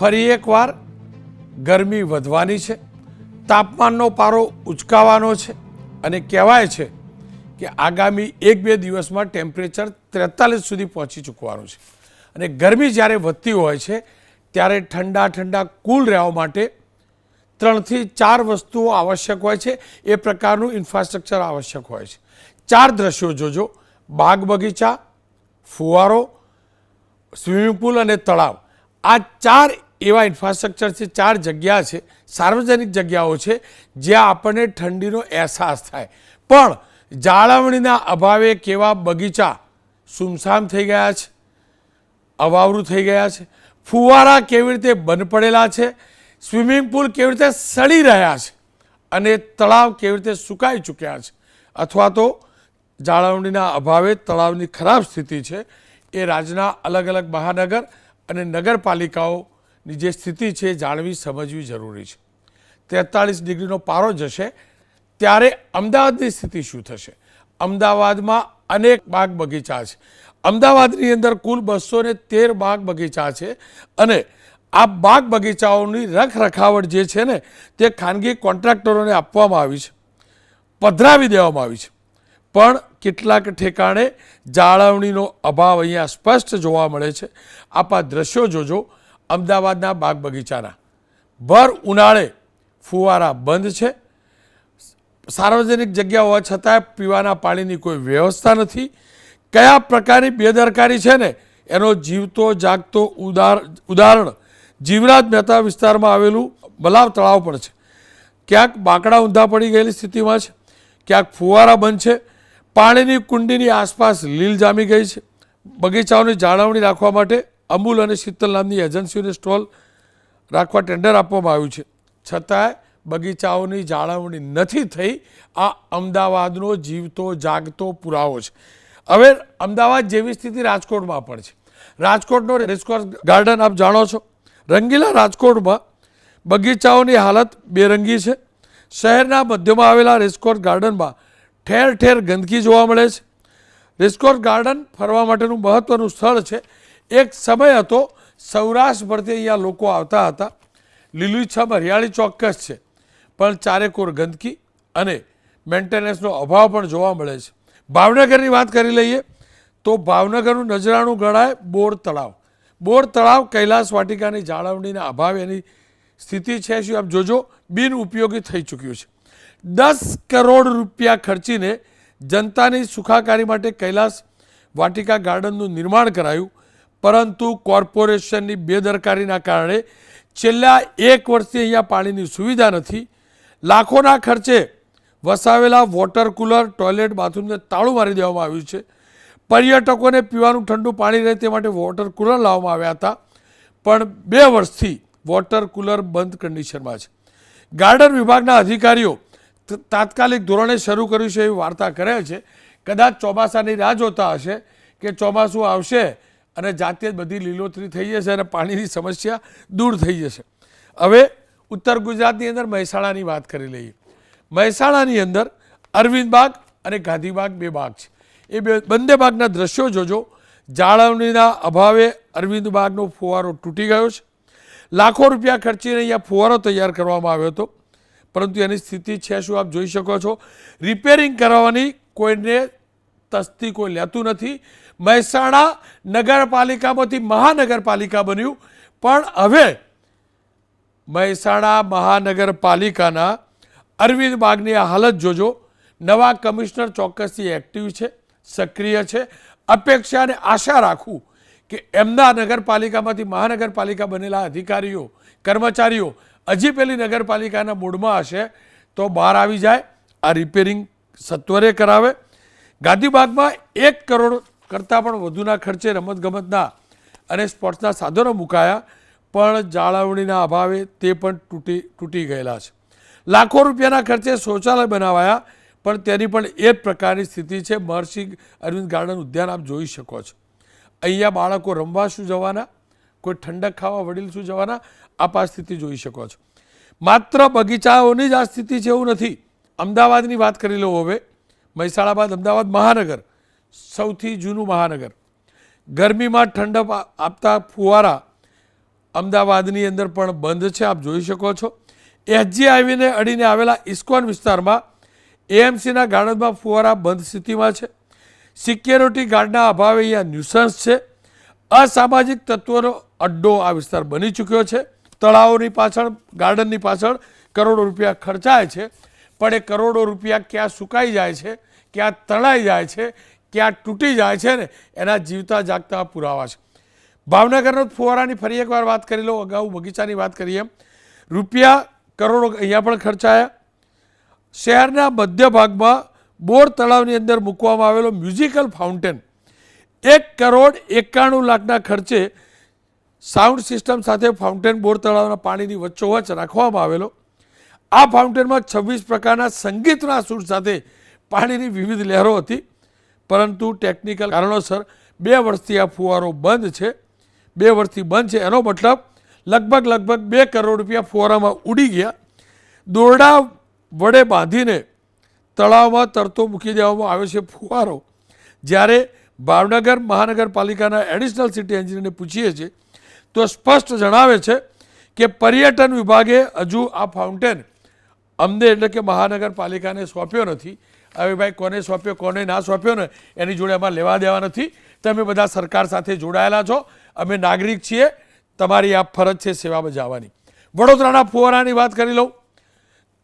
ફરી એકવાર ગરમી વધવાની છે, તાપમાનનો પારો ઉચકાવાનો છે અને કહેવાય છે કે આગામી એક બે દિવસમાં ટેમ્પરેચર ત્રેતાલીસ સુધી પહોંચી ચૂકવાનું છે. અને ગરમી જ્યારે વધતી હોય છે, ત્યારે ઠંડા ઠંડા કુલ રહેવા માટે ત્રણથી ચાર વસ્તુઓ આવશ્યક હોય છે, એ પ્રકારનું ઇન્ફ્રાસ્ટ્રક્ચર આવશ્યક હોય છે. ચાર દ્રશ્યો જોજો, બાગ બગીચા, ફુવારો, સ્વિમિંગ પુલ અને તળાવ. આ ચાર એવા ઇન્ફ્રાસ્ટ્રક્ચર છે, ચાર જગ્યા છે, સાર્વજનિક જગ્યાઓ છે, જ્યાં આપણને ઠંડીનો અહેસાસ થાય. પણ જાળવણીના અભાવે કેવા બગીચા સુમસામ થઈ ગયા છે, અવાવરું થઈ ગયા છે, ફુવારા કેવી રીતે બંધ પડેલા છે, સ્વિમિંગ પુલ કેવી રીતે સડી રહ્યા છે અને તળાવ કેવી રીતે સુકાઈ ચૂક્યા છે, અથવા તો જાળવણીના અભાવે તળાવની ખરાબ સ્થિતિ છે, એ રાજ્યના અલગ અલગ મહાનગર અને નગરપાલિકાઓની જે સ્થિતિ છે જાણવી, સમજવી જરૂરી છે. તેતાળીસ ડિગ્રીનો પારો જશે, ત્યારે અમદાવાદની સ્થિતિ શું થશે? અમદાવાદમાં અનેક બાગ બગીચા છે. અમદાવાદની અંદર કુલ બસો ને તેર બાગ બગીચા છે અને આ બાગ બગીચાઓની રખરખાવટ જે છે ને, તે ખાનગી કોન્ટ્રાક્ટરોને આપવામાં આવી છે. પધરાવી દેવામાં આવી છે. પણ કેટલાક ઠેકાણે જાળવણીનો અભાવ અહીંયા સ્પષ્ટ જોવા મળે છે. આપ આ દ્રશ્યો જોજો. અમદાવાદના બાગ બગીચાના. ભર ઉનાળે ફુવારા બંધ છે. સાર્વજનિક જગ્યા હોવા છતાં પીવાના પાણીની કોઈ વ્યવસ્થા નથી. કયા પ્રકારની બેદરકારી છે ને? એનો જીવતો, જાગતો, ઉદાર, ઉદાહરણ જીવરાજ મહેતા વિસ્તારમાં આવેલું બલાવ તળાવ પણ છે. ક્યાંક બાંકડા ઊંધા પડી ગયેલી સ્થિતિમાં છે. ક્યાંક ફુવારા બંધ છે. પાણીની કુંડીની આસપાસ લીલ જામી ગઈ છે. બગીચાઓની જાળવણી રાખવા માટે અમૂલ અને શીતલ નામની એજન્સીઓને સ્ટોલ રાખવા ટેન્ડર આપવામાં આવ્યું છે. છતાંય બગીચાઓની જાળવણી નથી થઈ. આ અમદાવાદનો જીવતો, જાગતો પુરાવો છે. હવે અમદાવાદ જેવી સ્થિતિ રાજકોટમાં પણ છે. રાજકોટનો રેસકોર્સ ગાર્ડન આપ જાણો છો. રંગીલા રાજકોટમાં બગીચાઓની હાલત બેરંગી છે. શહેરના મધ્યમાં આવેલા રેસકોર્સ ગાર્ડનમાં ઠેર ઠેર ગંદકી જોવા મળે છે. રેસકોર્સ ગાર્ડન ફરવા માટેનું મહત્ત્વનું સ્થળ છે. એક સમય હતો સૌરાષ્ટ્ર પરથી અહીંયા લોકો આવતા હતા. લીલુંછમ હરિયાળી ચોક્કસ છે, પણ ચારેકોર ગંદકી અને મેન્ટેનન્સનો અભાવ પણ જોવા મળે છે. ભાવનગરની વાત કરી લઈએ, તો ભાવનગરનું નજરાણું ગણાય બોર તળાવ. બોર તળાવ કૈલાસ વાટિકાની જાળવણીના અભાવે એની સ્થિતિ છે શું? આપ જોજો, બિન ઉપયોગી થઈ ચૂક્યું છે. દસ કરોડ રૂપિયા ખર્ચીને જનતાની સુખાકારી માટે કૈલાસ વાટિકા ગાર્ડનનું નિર્માણ કરાયું. પરંતુ કોર્પોરેશનની બેદરકારીના કારણે છેલ્લા એક વર્ષથી અહીંયા પાણીની સુવિધા નથી. લાખોના ખર્ચે વસાવેલા વોટર કુલર, ટોયલેટ, બાથરૂમને તાળું મારી દેવામાં આવ્યું છે. પર્યટકોને પીવાનું ઠંડુ પાણી રહે તે માટે વોટર કુલર લાવવામાં આવ્યા હતા. પણ બે વર્ષથી વોટર કુલર બંધ કન્ડિશનમાં છે. ગાર્ડન વિભાગના અધિકારીઓ તાત્કાલિક ધોરણે શરૂ કર્યું છે એવી વાર્તા કરે છે. કદાચ ચોમાસાની રાહ જોતા હશે કે ચોમાસું આવશે અને જાતે જ બધી લીલોતરી થઈ જશે અને પાણીની સમસ્યા દૂર થઈ જશે. હવે ઉત્તર ગુજરાતની અંદર મહેસાણાની વાત કરી લઈએ. મહેસાણાની અંદર અરવિંદ બાગ અને ગાંધીબાગ બે બાગ છે. એ બે બંને બાગના દ્રશ્યો જોજો. જાળવણીના અભાવે અરવિંદ બાગનો ફુવારો તૂટી ગયો છે. લાખો રૂપિયા ખર્ચીને અહીંયા ફુવારો તૈયાર કરવામાં આવ્યો હતો. પરંતુ એની સ્થિતિ છે શું આપ જોઈ શકો છો? રિપેરિંગ કરાવવાની કોઈને તસ્તી કોઈ લેતું નથી. મહેસાણા નગરપાલિકામાંથી મહાનગરપાલિકા બન્યું. પણ હવે મહેસાણા મહાનગરપાલિકાના અરવિંદ બાગની આ હાલત જોજો. નવા કમિશનર ચોક્કસથી એક્ટિવ છે, સક્રિય છે. અપેક્ષા અને આશા રાખું કે એમના નગરપાલિકામાંથી મહાનગરપાલિકા બનેલા અધિકારીઓ, કર્મચારીઓ હજી પેલી નગરપાલિકાના મૂડમાં હશે તો બહાર આવી જાય. આ રિપેરિંગ સત્વરે કરાવે. ગાંધીબાગમાં એક કરોડ કરતાં પણ વધુના ખર્ચે રમતગમતના અને સ્પોર્ટ્સના સાધનો મુકાયા, પણ જાળવણીના અભાવે તે પણ તૂટી તૂટી ગયેલા છે. લાખો રૂપિયાના ખર્ચે શૌચાલય બનાવાયા, પણ તેની પણ એ જ પ્રકારની સ્થિતિ છે, મહર્ષિ અરવિંદ ગાર્ડન ઉદ્યાન આપ જોઈ શકો છો. અહીંયા બાળકો રમવા શું જવાના? કોઈ ઠંડક ખાવા વડીલ શું જવાના? આપ આ સ્થિતિ જોઈ શકો છો. માત્ર બગીચાઓની જ આ સ્થિતિ છે એવું નથી. અમદાવાદની વાત કરી લો હવે. મહેસાણા બાદ અમદાવાદ, મહાનગર. સૌથી જૂનું મહાનગર. ગરમીમાં ઠંડક આપતા ફુવારા અમદાવાદની અંદર પણ બંધ છે, આપ જોઈ શકો છો. એસજી હાઈવેને અડીને આવેલા ઇસ્કોન વિસ્તારમાં એએમસીના ગાર્ડનમાં ફુવારા બંધ સ્થિતિમાં છે. સિક્યોરિટી ગાર્ડના અભાવે અહીંયા ન્યુસન્સ છે. અસામાજિક તત્વોનો અડ્ડો આ વિસ્તાર બની ચૂક્યો છે. તળાવોની પાછળ, ગાર્ડનની પાછળ કરોડો રૂપિયા ખર્ચાય છે, પણ એ કરોડો રૂપિયા ક્યાં સુકાઈ જાય છે, ક્યાં તણાઈ જાય છે ક્યાં તૂટી જાય છે ને, એના જીવતા જાગતા પુરાવા છે. ભાવનગરનો ફુવારાની ફરી એકવાર વાત કરી લો અગાઉ બગીચાની વાત કરીએ. રૂપિયા કરોડો અહીંયા પણ ખર્ચાયા. શહેરના મધ્ય ભાગમાં બોર તળાવની અંદર મૂકવામાં આવેલો મ્યુઝિકલ ફાઉન્ટેન. એક કરોડ એકાણું લાખના ખર્ચે સાઉન્ડ સિસ્ટમ સાથે ફાઉન્ટેન બોર તળાવના પાણીની વચ્ચોવચ્ચ રાખવામાં આવેલો. આ ફાઉન્ટેનમાં છવ્વીસ પ્રકારના સંગીતના સૂર સાથે પાણીની વિવિધ લહેરો હતી. પરંતુ ટેકનિકલ કારણોસર બે વર્ષથી આ ફુવારો બંધ છે. બે વર્ષથી બંધ છે. એનો મતલબ લગભગ લગભગ બે કરોડ રૂપિયા ફુવારામાં ઉડી ગયા. દોરડા વડે બાંધીને તળાવમાં તરતો મૂકી દેવામાં આવ્યો છે ફુવારો. જ્યારે ભાવનગર મહાનગરપાલિકાના એડિશનલ સિટી એન્જિનિયરને પૂછીએ છીએ, તો સ્પષ્ટ જણાવે છે કે પર્યટન વિભાગે હજુ આ ફાઉન્ટેન અમને એટલે કે મહાનગરપાલિકાને સોંપ્યો નથી. હવે ભાઈ કોને સોંપ્યો, કોને ના સોંપ્યો ને એની જોડે અમારે લેવા દેવા નથી. તમે બધા સરકાર સાથે જોડાયેલા છો. અમે નાગરિક છીએ. તમારી આ ફરજ છે સેવા બજાવવાની વડોદરાના ફુવારાની વાત કરી લઉં.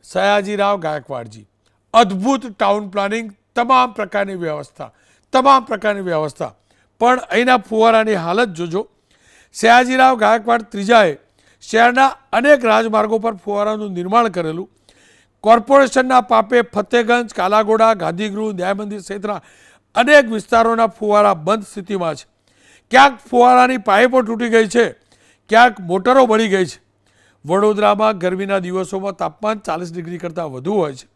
સયાજીરાવ ગાયકવાડજી, અદ્ભુત ટાઉન પ્લાનિંગ તમામ પ્રકારની વ્યવસ્થા, તમામ પ્રકારની વ્યવસ્થા. પણ અહીંના ફુવારાની હાલત જોજો. સયાજીરાવ ગાયકવાડ ત્રીજાએ શહેરના અનેક રાજમાર્ગો પર ફુવારાનું નિર્માણ કરેલું. કોર્પોરેશનના પાપે ફતેગંજ, કાલાગોડા, ગાંધીગૃહ, ન્યાયમંદિર સહિતના અનેક વિસ્તારોના ફુવારા બંધ સ્થિતિમાં છે. ક્યાંક ફુવારાની પાઇપો તૂટી ગઈ છે, ક્યાંક મોટરો બળી ગઈ છે. વડોદરામાં ગરમીના દિવસોમાં તાપમાન ચાલીસ ડિગ્રી કરતાં વધુ હોય છે.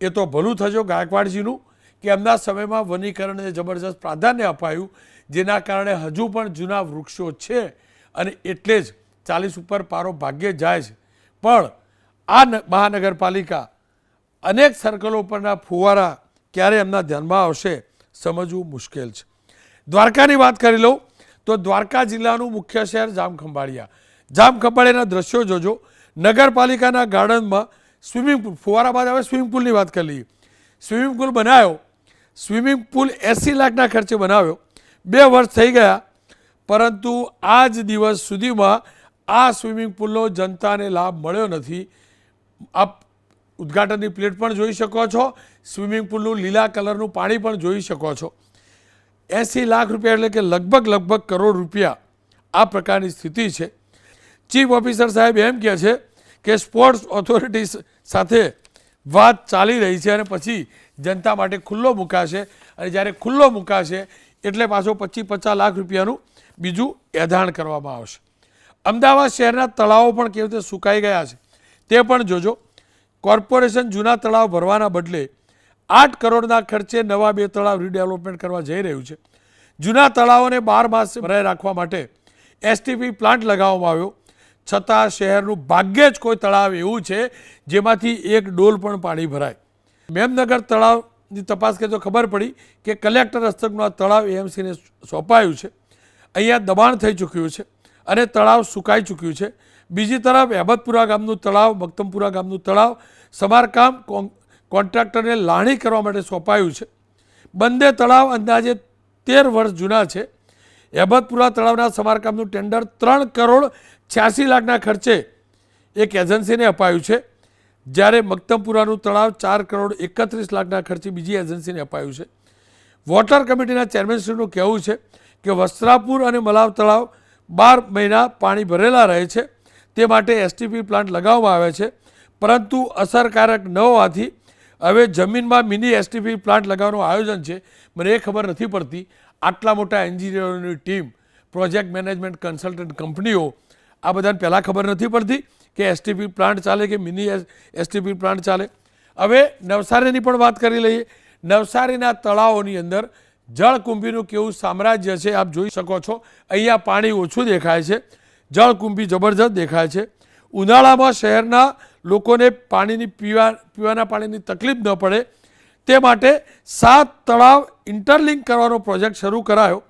એ તો ભલું થજો ગાયકવાડજીનું, કે એમના સમયમાં વનીકરણને જબરજસ્ત પ્રાધાન્ય અપાયું, જેના કારણે હજુ પણ જૂના વૃક્ષો છે અને એટલે જ ચાલીસ ઉપર પારો ભાગ્યે જાય છે. પણ આ મહાનગરપાલિકા અનેક સર્કલો પરના ફુવારા ક્યારે એમના ધ્યાનમાં આવશે સમજવું મુશ્કેલ છે. દ્વારકાની વાત કરી લઉં તો દ્વારકા જિલ્લાનું મુખ્ય શહેર જામખંભાળિયા. જામખંભાળિયાના દ્રશ્યો જોજો. નગરપાલિકાના ગાર્ડનમાં સ્વિમિંગ પુલ, ફુવારા બાદ હવે સ્વિમિંગ પુલની વાત કરી લઈએ. સ્વિમિંગ પુલ બનાવ્યો. સ્વિમિંગ પુલ એંસી લાખના ખર્ચે બનાવ્યો. બે વર્ષ થઈ ગયા. પરંતુ આ જ દિવસ સુધીમાં આ સ્વિમિંગ પુલનો જનતાને લાભ મળ્યો નથી. આપ ઉદ્ઘાટનની પ્લેટ પણ જોઈ શકો છો, સ્વિમિંગ પુલનું લીલા કલરનું પાણી પણ જોઈ શકો છો. એંસી લાખ રૂપિયા એટલે કે લગભગ લગભગ કરોડ રૂપિયા આ પ્રકારની સ્થિતિ છે. ચીફ ઓફિસર સાહેબ એમ કહે છે કે સ્પોર્ટ્સ ઓથોરિટી સાથે વાત ચાલી રહી છે અને પછી જનતા માટે ખુલ્લો મુકાશે અને જ્યારે ખુલ્લો મુકાશે એટલે પાછો પચીસ પચાસ લાખ રૂપિયાનું બીજું એધાણ કરવામાં આવશે. અમદાવાદ શહેરના તળાવો પણ કેવી રીતે સુકાઈ ગયા છે? તે પણ જોજો. કોર્પોરેશન જૂના તળાવ ભરવાના બદલે આઠ કરોડના ખર્ચે નવા બે તળાવ રીડેવલપમેન્ટ કરવા જઈ રહ્યું છે. જૂના તળાવોને બાર માસ ભરાઈ રાખવા માટે એસટીપી પ્લાન્ટ લગાવવામાં આવ્યો. છતાં શહેરનું ભાગ્યે જ કોઈ તળાવ એવું છે જેમાંથી એક ડોલ પણ પાણી ભરાય. મેમનગર તળાવની તપાસ કરી તો ખબર પડી કે કલેક્ટર હસ્તકનું આ તળાવ એએમસીને સોંપાયું છે. અહીંયા દબાણ થઈ ચૂક્યું છે અને તળાવ સુકાઈ ચૂક્યું છે. બીજી તરફ અહેમદપુરા ગામનું તળાવ મક્તમપુરા ગામનું તળાવ સમારકામ કોન- કોન્ટ્રાક્ટરને લાણી કરવા માટે સોંપાયું છે. બંને તળાવ અંદાજે તેર વર્ષ જૂના છે. અહેમદપુરા તળાવના સમારકામનું ટેન્ડર ત્રણ કરોડ છ્યાસી લાખના ખર્ચે એક એજન્સીને અપાયું છે. જ્યારે મક્તમપુરાનું તળાવ ચાર કરોડ એકત્રીસ લાખના ખર્ચે બીજી એજન્સીને અપાયું છે. વોટર કમિટીના ચેરમેનશ્રીનું કહેવું છે કે વસ્ત્રાપુર અને મલાવ તળાવ બાર મહિના પાણી ભરેલા રહે છે. તે માટે એસટીપી પ્લાન્ટ લગાવવામાં આવે છે. પરંતુ અસરકારક ન હોવાથી હવે જમીનમાં મિની એસટીપી પ્લાન્ટ લગાવવાનું આયોજન છે. મને એ ખબર નથી પડતી. આટલા મોટા એન્જિનિયરોની ટીમ, પ્રોજેક્ટ મેનેજમેન્ટ કન્સલ્ટન્ટ કંપનીઓ, આ બધાને પહેલાં ખબર નથી પડતી કે એસટીપી પ્લાન્ટ ચાલે કે મિની એસટીપી પ્લાન્ટ ચાલે. હવે નવસારીની પણ વાત કરી લઈએ. નવસારીના તળાવોની અંદર જળકુંભીનું કેવું સામ્રાજ્ય છે, આપ જોઈ શકો છો. અહીંયા પાણી ઓછું દેખાય છે. જળકુંભી જબરજસ્ત દેખાય છે. ઉનાળામાં શહેરના લોકોને પાણીની પીવા, પીવાના પાણીની તકલીફ ન પડે. તે માટે સાત તળાવ ઇન્ટરલિંક કરવાનો પ્રોજેક્ટ શરૂ કરાયો.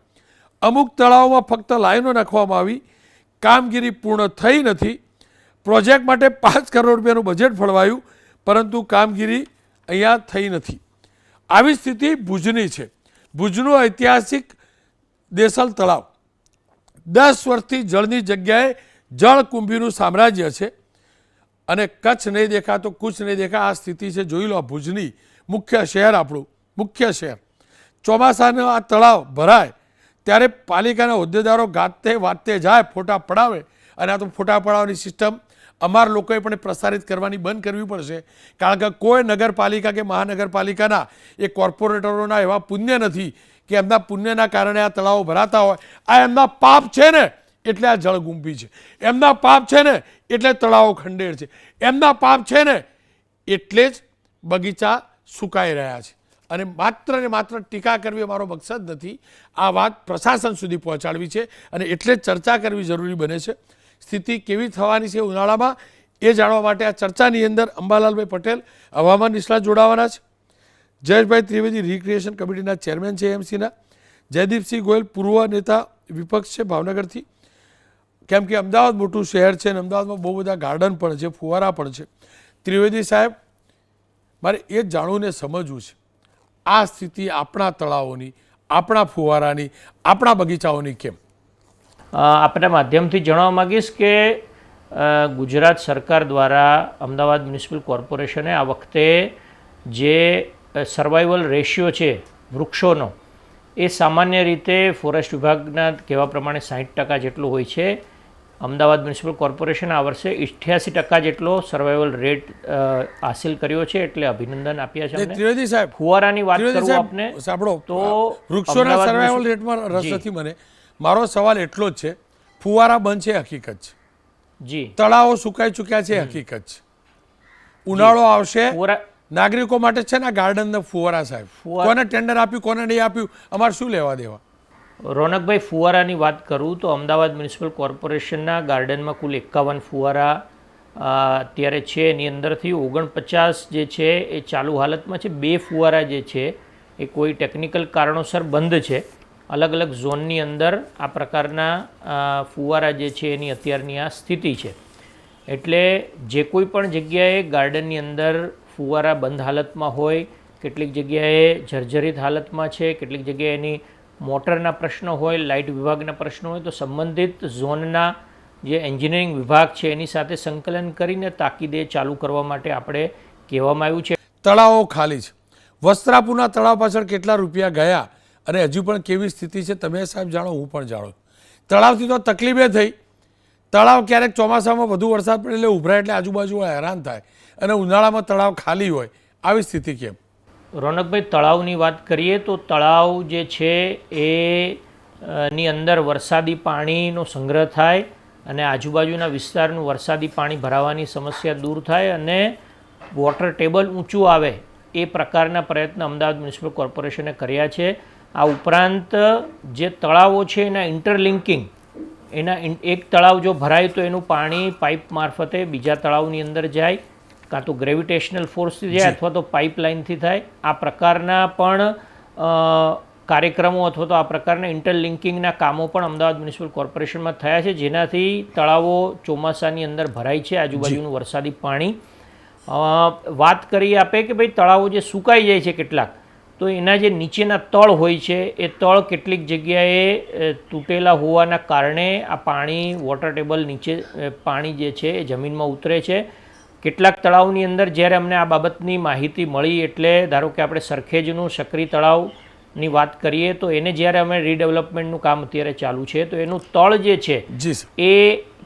અમુક તળાવોમાં ફક્ત લાઈનો નાખવામાં આવી. કામગીરી પૂર્ણ થઈ નથી. પ્રોજેક્ટ માટે પાંચ કરોડ રૂપિયાનું બજેટ ફળવાયું, પરંતુ કામગીરી અહીંયા થઈ નથી. આવી સ્થિતિ ભુજની છે. ભુજનું ઐતિહાસિક દેસલ તળાવ. દસ વર્ષથી જળની જગ્યાએ જળકુંભીનું સામ્રાજ્ય છે. અને કચ્છ નહીં દેખા તો કુછ નહીં દેખા. આ સ્થિતિ છે, જોઈ લો, ભુજની મુખ્ય શહેર આપણું, મુખ્ય શહેર. ચોમાસાનો આ તળાવ ભરાય, ત્યારે પાલિકાના હોદ્દેદારો ગાતે વાતે જાય, ફોટા પડાવે. અને આ તો ફોટા પડાવવાની સિસ્ટમ અમાર લોકોએ પણ પ્રસારિત કરવાની, બંધ કરવી પડશે. કારણ કે કોઈ નગરપાલિકા કે મહાનગરપાલિકાના એ કોર્પોરેટરોના એવા પુણ્ય નથી કે એમના પુણ્યના કારણે આ તળાવો ભરાતા હોય. આ એમના પાપ છે ને, એટલે આ જળગુંભી છે. એમના પાપ છે ને, એટલે તળાવો ખંડેર છે. એમના પાપ છે ને, એટલે જ બગીચા સુકાઈ રહ્યા છે. અને માત્ર ને માત્ર ટીકા કરવી અમારો મકસદ નથી. આ વાત પ્રશાસન સુધી પહોંચાડવી છે અને એટલે જ ચર્ચા કરવી જરૂરી બને છે. સ્થિતિ કેવી થવાની છે ઉનાળામાં, એ જાણવા માટે આ ચર્ચાની અંદર અંબાલાલભાઈ પટેલ હવામાન નિષ્ણાત જોડાવાના છે. જયેશભાઈ ત્રિવેદી રિક્રિએશન કમિટીના ચેરમેન છે એમસીના જયદીપસિંહ ગોયલ પૂર્વ નેતા વિપક્ષ છે ભાવનગરથી. કેમ કે અમદાવાદ મોટું શહેર છે અને અમદાવાદમાં બહુ બધા ગાર્ડન પણ છે, ફુવારા પણ છે. ત્રિવેદી સાહેબ, મારે એ જ જાણવું ને સમજવું છે. આ સ્થિતિ આપણા તળાવોની, આપણા ફુવારાની, આપણા બગીચાઓની કેમ? આપણા માધ્યમથી જણાવવા માગીશ કે ગુજરાત સરકાર દ્વારા અમદાવાદ મ્યુનિસિપલ કોર્પોરેશને આ વખતે જે સર્વાઈવલ રેશિયો છે વૃક્ષોનો એ સામાન્ય રીતે ફોરેસ્ટ વિભાગના કહેવા પ્રમાણે સાહીઠ ટકા જેટલું હોય છે. અમદાવાદ મ્યુનિસિપલ કોર્પોરેશન આ વર્ષે ઇઠ્યાસી ટકા જેટલો સર્વાઈવલ રેટ હાસિલ કર્યો છે એટલે અભિનંદન આપ્યા છે ત્રિવેદી સાહેબ ફુવારાની વાત કરું આપને સાંભળો તો વૃક્ષોના સર્વાઈવલ રેટમાં રસ નથી મને. મારો સવાલ એટલો જ છે ફુવારા બંધ છે હકીકત છે. જી. તળાવો સુકાઈ ચૂક્યા છે હકીકત છે. ઉનાળો આવશે નાગરિકો માટે છે ને ગાર્ડન ને ફુવારા સાહેબ. કોને ટેન્ડર આપ્યું કોને નહીં આપ્યું અમારે શું લેવા દેવા? રોનકભાઈ ફુવારાની વાત કરું તો અમદાવાદ મ્યુનિસિપલ કોર્પોરેશનના ગાર્ડનમાં કુલ એકાવન ફુવારા અત્યારે છે. એની અંદરથી ઓગણપચાસ જે છે એ ચાલુ હાલતમાં છે. બે ફુવારા જે છે એ કોઈ ટેકનિકલ કારણોસર બંધ છે. અલગ અલગ ઝોનની અંદર આ પ્રકારના ફુવારા જે છે એની અત્યારની આ સ્થિતિ છે. એટલે જે કોઈ પણ જગ્યાએ ગાર્ડનની અંદર ફુવારા બંધ હાલતમાં હોય, કેટલીક જગ્યાએ જર્જરિત હાલતમાં છે, કેટલીક જગ્યાએ એની મોટરના પ્રશ્નો હોય, લાઇટ વિભાગના પ્રશ્નો હોય, તો સંબંધિત ઝોનના જે એન્જિનિયરિંગ વિભાગ છે, એની સાથે સંકલન કરીને તાકીદે ચાલુ કરવા માટે આપણે કહેવામાં આવ્યું છે. તળાવો ખાલી છે. વસ્ત્રાપુરના તળાવ પાછળ કેટલા રૂપિયા ગયા અને હજુ પણ કેવી સ્થિતિ છે, તમે સાહેબ જાણો, હું પણ જાણું તળાવથી તો તકલીફે થઈ. તળાવ ક્યારેક ચોમાસામાં વધુ વરસાદ પડે એટલે ઉભરાય એટલે આજુબાજુ હેરાન થાય. અને ઉનાળામાં તળાવ ખાલી હોય, આવી સ્થિતિ કેમ? રોનકભાઈ, તળાવની વાત કરીએ તો તળાવ જે છે એ ની અંદર વરસાદી પાણીનો સંગ્રહ થાય અને આજુબાજુના વિસ્તારનું વરસાદી પાણી ભરાવાની સમસ્યા દૂર થાય અને વોટર ટેબલ ઊંચું આવે એ પ્રકારના પ્રયત્ન અમદાવાદ મ્યુનિસિપલ કોર્પોરેશને કર્યા છે. આ ઉપરાંત જે તળાવો છે એના ઇન્ટરલિંકિંગ, એના એક તળાવ જો ભરાય તો એનું પાણી પાઇપ મારફતે બીજા તળાવની અંદર જાય કાં તો ગ્રેવિટેશનલ ફોર્સથી જાય અથવા તો પાઇપલાઇનથી થાય આ પ્રકારના પણ કાર્યક્રમો અથવા તો આ પ્રકારના ઇન્ટરલિંકિંગના કામો પણ અમદાવાદ મ્યુનિસિપલ કોર્પોરેશનમાં થયા છે. જેનાથી તળાવો ચોમાસાની અંદર ભરાય છે આજુબાજુનું વરસાદી પાણી. વાત કરી આપે કે ભાઈ તળાવો જે સુકાઈ જાય છે કેટલાક તો એના જે નીચેના તળ હોય છે એ તળ કેટલીક જગ્યાએ તૂટેલા હોવાના કારણે આ પાણી વોટર ટેબલ નીચે પાણી જે છે એ જમીનમાં ઉતરે છે. કેટલાક તળાવની અંદર જ્યારે અમને આ બાબતની માહિતી મળી એટલે ધારો કે આપણે સરખેજનું સક્રી તળાવની વાત કરીએ તો એને જ્યારે અમે રીડેવલપમેન્ટનું કામ અત્યારે ચાલુ છે તો એનું તળ જે છે એ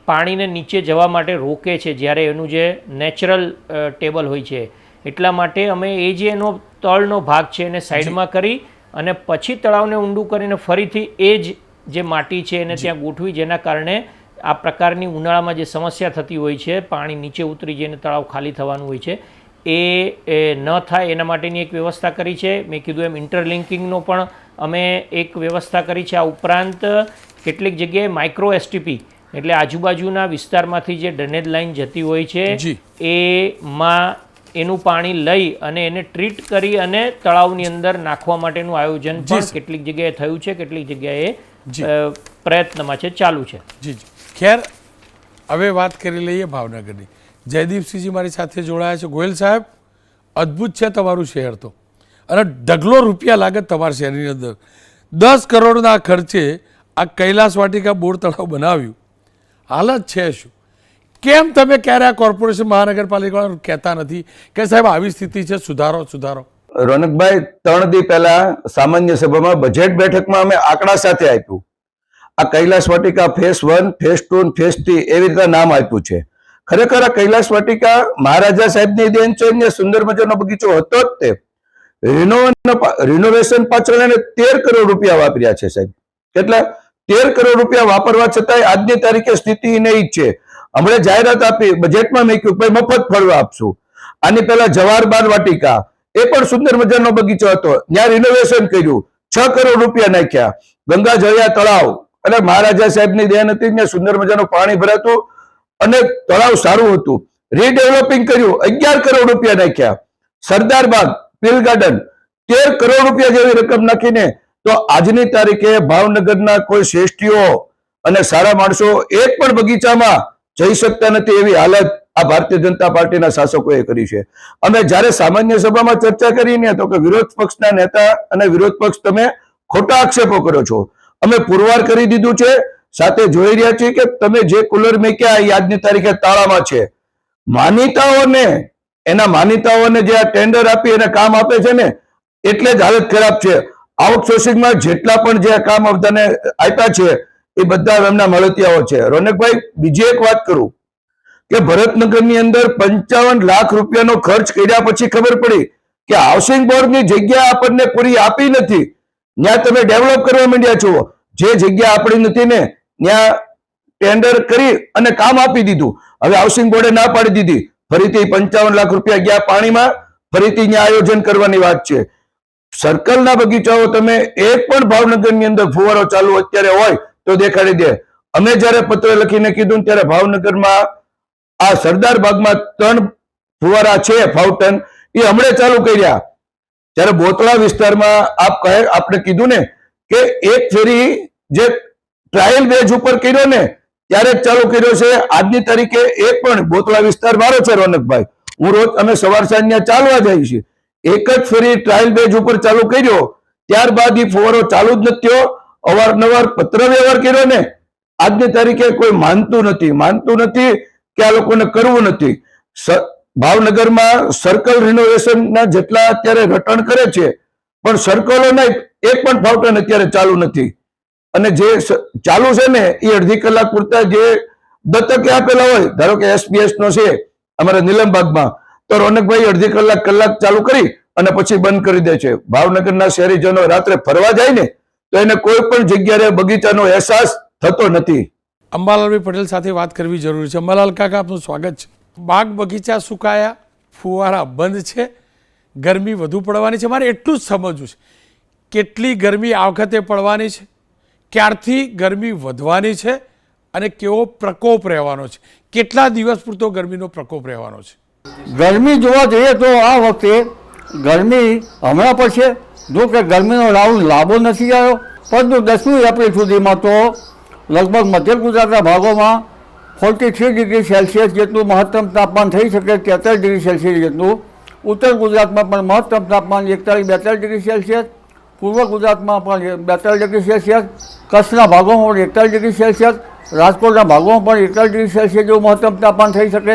પાણીને નીચે જવા માટે રોકે છે જ્યારે એનું જે નેચરલ ટેબલ હોય છે. એટલા માટે અમે એ જે એનો તળનો ભાગ છે એને સાઈડમાં કરી અને પછી તળાવને ઊંડું કરીને ફરીથી એ જ જે માટી છે એને ત્યાં ગોઠવી જેના કારણે આ પ્રકારની ઉનાળામાં જે સમસ્યા થતી હોય છે પાણી નીચે ઉતરી જઈને તળાવ ખાલી થવાનું હોય છે એ ન થાય એના માટેની એક વ્યવસ્થા કરી છે. મેં કીધું એમ ઇન્ટરલિંકિંગનો પણ અમે એક વ્યવસ્થા કરી છે. આ ઉપરાંત કેટલીક જગ્યાએ માઇક્રો એસટીપી એટલે આજુબાજુના વિસ્તારમાંથી જે ડ્રેનેજ લાઇન જતી હોય છે. એમાં એનું પાણી લઈ અને એને ટ્રીટ કરી અને તળાવની અંદર નાખવા માટેનું આયોજન પણ કેટલીક જગ્યાએ થયું છે કેટલીક જગ્યાએ પ્રયત્નમાં છે ચાલુ છે. જી. ખેર, હવે વાત કરી લઈએ ભાવનગરની. જયદીપસિંહજી મારી સાથે જોડાયા છે. ગોયલ સાહેબ, અદ્ભુત છે તમારું શહેર તો. અને ઢગલો રૂપિયા લાગે તમારા શહેરની અંદર. દસ કરોડના ખર્ચે આ કૈલાસ વાટિકા બોર તળાવ બનાવ્યું. હાલત છે શું? કેમ તમે ક્યારે આ કોર્પોરેશન મહાનગરપાલિકાવાળા કહેતા નથી કે સાહેબ આવી સ્થિતિ છે, સુધારો સુધારો? રોનકભાઈ, ત્રણ દી પહેલા સામાન્ય સભામાં બજેટ બેઠકમાં અમે આંકડા સાથે આપ્યું. આ Kailas Vatika phase one phase two phase three એવી રીતે નામ આપ્યું છે. ખરેખર આ કૈલાસ વાટિકા મહારાજા સાહેબની દેન છે ને સુંદર મજાનો બગીચો હતો જ તે. રિનોવેશન પાછળ એને તેર કરોડ રૂપિયા વાપર્યા છે સાહેબ. કેટલા? તેર કરોડ રૂપિયા વાપરવા છતાંય આજની તારીખે સ્થિતિ નહીં છે. હમણાં જાહેરાત આપી બજેટમાં મેક્યું ભાઈ મફત ફળવા આપશું. આની પહેલા જવાહર બાર વાટિકા, એ પણ સુંદર મજાનો બગીચો હતો. ત્યાં રિનોવેશન કર્યું, છ કરોડ રૂપિયા નાખ્યા. ગંગા જળિયા તળાવ અને મહારાજા સાહેબની દેન હતી ત્યાં સુંદર મજાનું પાણી ભરાતું અને તળાવ સારું હતું. રીડેવલપિંગ કર્યું, અગિયાર કરોડ રૂપિયા નાખ્યા. સરદાર બાગ પીલ ગાર્ડન તેર કરોડ રૂપિયા જેવી રકમ નાખીને તો આજની તારીખે ભાવનગરના કોઈ શ્રેષ્ઠીઓ અને સારા માણસો એક પણ બગીચામાં જઈ શકતા નથી એવી હાલત આ ભારતીય જનતા પાર્ટીના શાસકોએ કરી છે. અમે જ્યારે સામાન્ય સભામાં ચર્ચા કરીને તો કે વિરોધ પક્ષના નેતા અને વિરોધ પક્ષ તમે ખોટા આક્ષેપો કરો છો. અમે પુરવાર કરી દીધું છે. સાથે જોઈ રહ્યા છીએ કે તમે જે કુલર મેક્યા એ આજની તારીખે તાળામાં છે. માનીતાઓને એના માનીતાઓને જે આ ટેન્ડર આપી, એને કામ આપે છે ને, એટલે જ હાલત ખરાબ છે. આઉટસોર્સિંગમાં જેટલા પણ જે કામ બધાને આપ્યા છે, એ બધા એમના મળતિયાઓ છે. રોનકભાઈ, બીજી એક વાત કરું. કે ભરતનગરની અંદર પંચાવન લાખ રૂપિયાનો ખર્ચ કર્યા પછી ખબર પડી કે હાઉસિંગ બોર્ડની જગ્યા આપણને પૂરી આપી નથી. ત્યાં તમે ડેવલપ કરવા માંડ્યા છો. જે જગ્યા આપણી નથી ને ત્યાં ટેન્ડર કરી અને કામ આપી દીધું. હવે હાઉસિંગ બોર્ડે ના પાડી દીધી. ફરીથી પંચાવન લાખ રૂપિયા ગયા પાણીમાં. ફરીથી ત્યાં આયોજન કરવાની વાત છે. સર્કલના બગીચાઓ તમે એક પણ ભાવનગરની અંદર ફુવારો ચાલુ અત્યારે હોય તો દેખાડી દે. અમે જ્યારે પત્ર લખીને કીધું ત્યારે ભાવનગરમાં આ સરદાર બાગમાં ત્રણ ફુવારા છે ફાઉન્ટન એ હમણે ચાલુ કર્યા. ત્યારે બોતળા વિસ્તારમાં આપ કહે, આપણે કીધું ને કે એક ફેરી જે ટ્રાયલ બેઝ ઉપર કર્યો ને, ત્યારે ચાલુ કર્યો છે. આજની તારીખે એક પણ બોતળા વિસ્તાર મારો છે, રોનકભાઈ. હું રોજ અમે સવાર સાંજ ત્યાં ચાલવા જઈએ છીએ. એક જ ફેરી ટ્રાયલ બેઝ ઉપર ચાલુ કર્યો. ત્યારબાદ એ ફુવારો ચાલુ જ નથી થયો. અવારનવાર પત્ર વ્યવહાર કર્યો ને. આજની તારીખે કોઈ માનતું નથી. માનતું નથી કે આ લોકોને કરવું નથી. ભાવનગરમાં સર્કલ રિનોવેશનના જેટલા અત્યારે રટણ કરે છે, પણ સર્કલોના એક પણ ફાઉન્ટેન અત્યારે ચાલુ નથી. અને જે ચાલુ છે ને એ અડધી કલાક પૂરતા જે દત્તકે આપેલા હોય, ધારો કે એસપીએસ નો છે, અમારા નીલમબાગમાં, તો રોનકભાઈ અડધી કલાક કલાક ચાલુ કરી અને પછી બંધ કરી દે છે. ભાવનગરના શહેરીજનો રાત્રે ફરવા જાય ને, તો એને કોઈ પણ જગ્યાએ બગીચાનો અહેસાસ થતો નથી. અંબાલાલભાઈ પટેલ સાથે વાત કરવી જરૂરી છે. અંબાલાલ કાકા, આપનું સ્વાગત છે. બાગ બગીચા સુકાયા, ફુવારા બંધ છે, ગરમી વધુ પડવાની છે. મારે એટલું જ સમજવું છે. કેટલી ગરમી આ વખતે પડવાની છે? ક્યારથી ગરમી વધવાની છે અને કેવો પ્રકોપ રહેવાનો છે? કેટલા દિવસ પૂરતો ગરમીનો પ્રકોપ રહેવાનો છે? ગરમી જોવા જઈએ તો આ વખતે ગરમી હમણાં પણ છે. જો કે ગરમીનો રાઉન્ડ લાંબો નથી આવ્યો. પરંતુ દસમી એપ્રિલ સુધીમાં તો લગભગ મધ્ય ગુજરાતના ભાગોમાં ફોર્ટી થ્રી ડિગ્રી સેલ્સિયસ જેટલું મહત્તમ તાપમાન થઈ શકે તેતાલીસ ડિગ્રી સેલ્સિયસ જેટલું. ઉત્તર ગુજરાતમાં પણ મહત્તમ તાપમાન એકતાલીસ બેતાલીસ ડિગ્રી સેલ્સિયસ. પૂર્વ ગુજરાતમાં પણ બેતાલીસ ડિગ્રી સેલ્સિયસ. કચ્છના ભાગોમાં પણ એકતાલીસ ડિગ્રી સેલ્સિયસ. રાજકોટના ભાગોમાં પણ એકતાલીસ ડિગ્રી સેલ્સિયસ જેવું મહત્તમ તાપમાન થઈ શકે.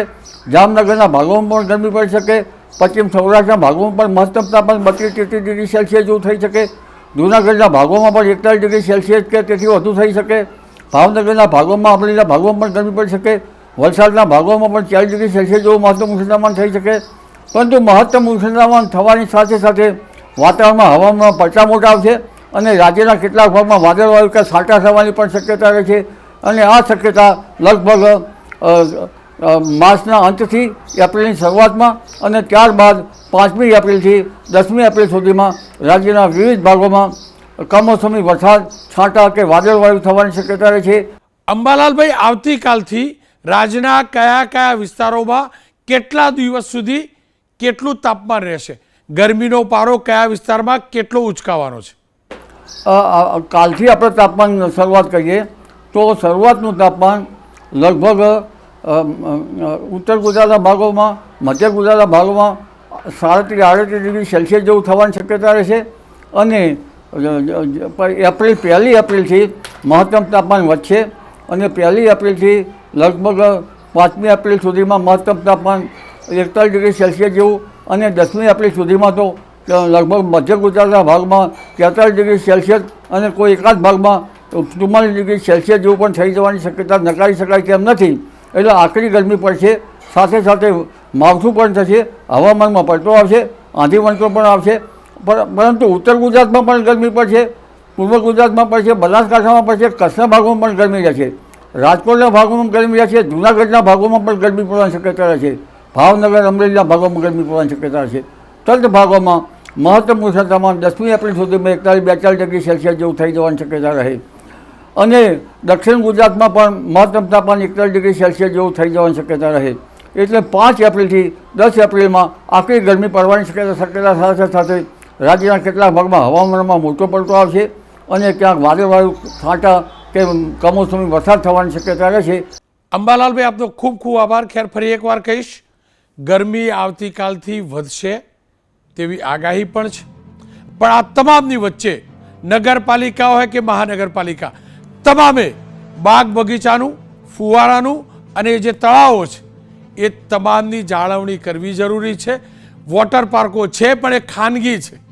જામનગરના ભાગોમાં પણ ગરમી પડી શકે. પશ્ચિમ સૌરાષ્ટ્રના ભાગોમાં પણ મહત્તમ તાપમાન બત્રીસ તેત્રીસ ડિગ્રી સેલ્સિયસ જેવું થઈ શકે. જૂનાગઢના ભાગોમાં પણ એકતાલીસ ડિગ્રી સેલ્સિયસ કે તેથી વધુ થઈ શકે. ભાવનગરના ભાગોમાં અમરેલીના ભાગોમાં પણ ગરમી પડી શકે, વલસાડના ભાગોમાં પણ ચાલીસ ડિગ્રી સેલ્સિયસ જેવું મહત્તમ ઉષ્ણતામાન થઈ શકે. પરંતુ મહત્તમ ઉષ્ણતામાન થવાની સાથે સાથે વાતાવરણમાં હવામાનમાં પડતા મોટા આવશે અને રાજ્યના કેટલાક ભાગમાં વાદળવાયુ કે છાંટા થવાની પણ શક્યતા રહે છે. અને આ શક્યતા લગભગ માર્ચના અંતથી એપ્રિલની શરૂઆતમાં અને ત્યારબાદ પાંચમી એપ્રિલથી દસમી એપ્રિલ સુધીમાં રાજ્યના વિવિધ ભાગોમાં કમોસમી વરસાદ છાંટા કે વાદળવાયુ થવાની શક્યતા રહે છે. અંબાલાલભાઈ આવતીકાલથી રાજ્યના કયા કયા વિસ્તારોમાં કેટલા દિવસ સુધી કેટલું તાપમાન રહેશે? ગરમીનો પારો કયા વિસ્તારમાં કેટલો ઉચકાવાનો છે? કાલથી આપણે તાપમાન શરૂઆત કરીએ. તો શરૂઆતનું તાપમાન લગભગ ઉત્તર ગુજરાતના ભાગોમાં મધ્ય ગુજરાતના ભાગોમાં સાડત્રીસ આડત્રીસ ડિગ્રી સેલ્સિયસ જેવું થવાની શક્યતા રહેશે. અને એપ્રિલ, પહેલી એપ્રિલથી મહત્તમ તાપમાન વધશે અને પહેલી એપ્રિલથી લગભગ પાંચમી એપ્રિલ સુધીમાં મહત્તમ તાપમાન એકતાલીસ ડિગ્રી સેલ્સિયસ જેવું અને દસમી એપ્રિલ સુધીમાં તો લગભગ મધ્ય ગુજરાતના ભાગમાં તેતાલીસ ડિગ્રી સેલ્સિયસ અને કોઈ એકાદ ભાગમાં ચુમ્માલીસ ડિગ્રી સેલ્સિયસ જેવું પણ થઈ જવાની શક્યતા નકારી શકાય તેમ નથી. એટલે આકરી ગરમી પડશે, સાથે સાથે માવઠું પણ થશે, હવામાનમાં પડતો આવશે, આંધી વંટો પણ આવશે પરંતુ ઉત્તર ગુજરાતમાં પણ ગરમી પડશે, પૂર્વ ગુજરાતમાં પડશે, બનાસકાંઠામાં પડશે, કચ્છના ભાગોમાં પણ ગરમી રહેશે. રાજકોટના ભાગોમાં ગરમી રહેશે, જૂનાગઢના ભાગોમાં પણ ગરમી પડવાની શક્યતા રહેશે. ભાવનગર, અમરેલીના ભાગોમાં ગરમી પડવાની શક્યતા રહેશે. તદ ભાગોમાં મહત્તમ ઉષ્ણતામાન દસમી એપ્રિલ સુધીમાં એકતાલીસ બેતાલીસ ડિગ્રી સેલ્સિયસ જેવું થઈ જવાની શક્યતા રહે. અને દક્ષિણ ગુજરાતમાં પણ મહત્તમ તાપમાન એકતાલીસ ડિગ્રી સેલ્સિયસ જેવું થઈ જવાની શક્યતા રહે. એટલે પાંચ એપ્રિલથી દસ એપ્રિલમાં આખરી ગરમી પડવાની શક્યતા શક્યતા સાથે સાથે રાજ્યના કેટલાક ભાગમાં હવામાનમાં મોટો પલટો આવશે અને ક્યાંક વાયુ છાંટા કે કમોસમી વરસાદ થવાની શક્યતા રહેશે. અંબાલાલભાઈ, આપનો ખૂબ ખૂબ આભાર. ખેર ફરી એકવાર કહીશ, ગરમી આવતીકાલથી વધશે તેવી આગાહી પણ છે. પણ આ તમામની વચ્ચે નગરપાલિકા હોય કે મહાનગરપાલિકા? તમામે બાગ બગીચાનું, ફુવારાનું અને જે તળાવો છે, એ તમામની જાળવણી કરવી જરૂરી છે. વોટર પાર્કો છે પણ એ ખાનગી છે.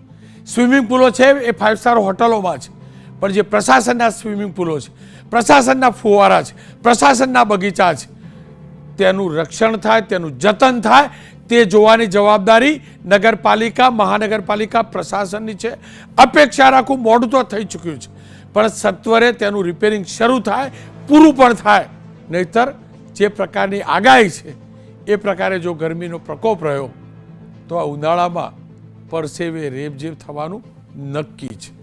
સ્વિમિંગ પુલો છે, એ ફાઇવ સ્ટાર હોટલોમાં છે. પણ જે પ્રશાસનના સ્વિમિંગ પુલો છે, પ્રશાસનના ફુવારા છે, પ્રશાસનના બગીચા છે, તેનું રક્ષણ થાય, તેનું જતન થાય, તે જોવાની જવાબદારી નગરપાલિકા, મહાનગરપાલિકા પ્રશાસનની છે. અપેક્ષા રાખું મોડું તો થઈ ચૂક્યું છે. પણ સત્વરે તેનું રિપેરિંગ શરૂ થાય, પૂરું પણ થાય. નહીતર જે પ્રકારની આગાહી છે, એ પ્રકારે જો ગરમીનો પ્રકોપ રહ્યો, તો આ ઉનાળામાં પરસેવે રેબઝેબ થવાનું નક્કી છે.